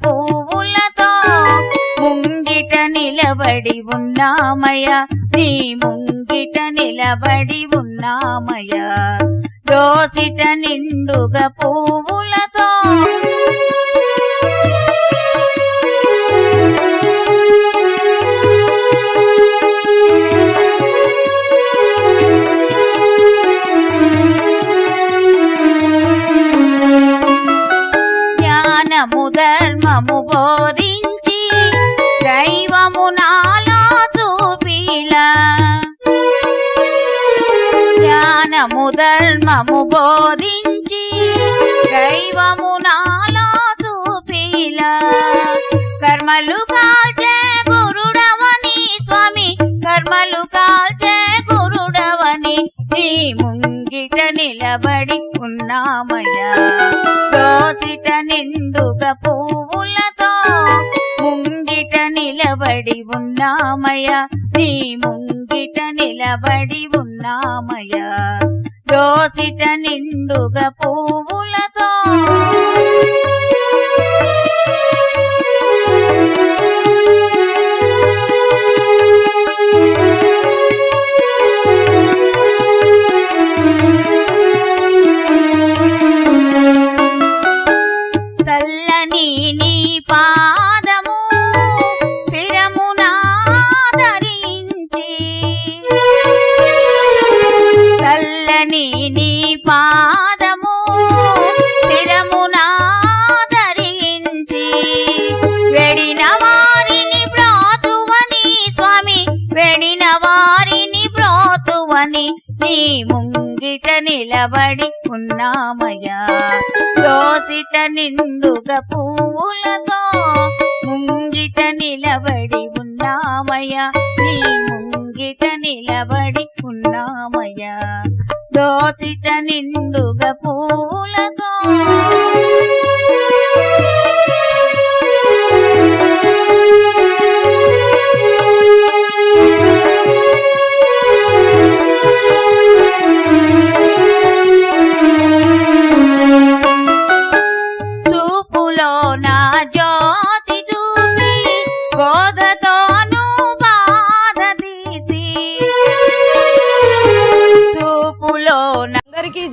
పువ్వులతో ముంగిట నిలబడి ఉన్నామయ నీ ముంగిట నిలబడి ఉన్నామయ దోసిట నిండుగా పువ్వులతో ధర్మము బోధించి దైవము నాలో చూపిలా. జ్ఞానము ధర్మము బోధించి దైవము నాలో చూపిలా. కర్మలు కాల్చే గురుడవని స్వామి కర్మలు కాల్చే గురుడవని నీ ముంగిట నిలబడి ఉన్నామయ్యా దోసిట నిండుగా పువ్వులతో ముంగిట నిలబడి ఉన్నామయ్య. నీ ముంగిట నిలబడి ఉన్నామయ్య. దోసిట నిండుగా పువ్వులతో నీ పాదము శిరమునా చల్లని నీ పా అని నీ ముంగిట నిలబడి ఉన్నామయ్యా. దోసిట నిండుగా పువ్వులతో ముంగిట నిలబడి ఉన్నామయ్యా. నీ ముంగిట నిలబడి ఉన్నామయ్యా. దోసిట నిండుగా పువ్వులతో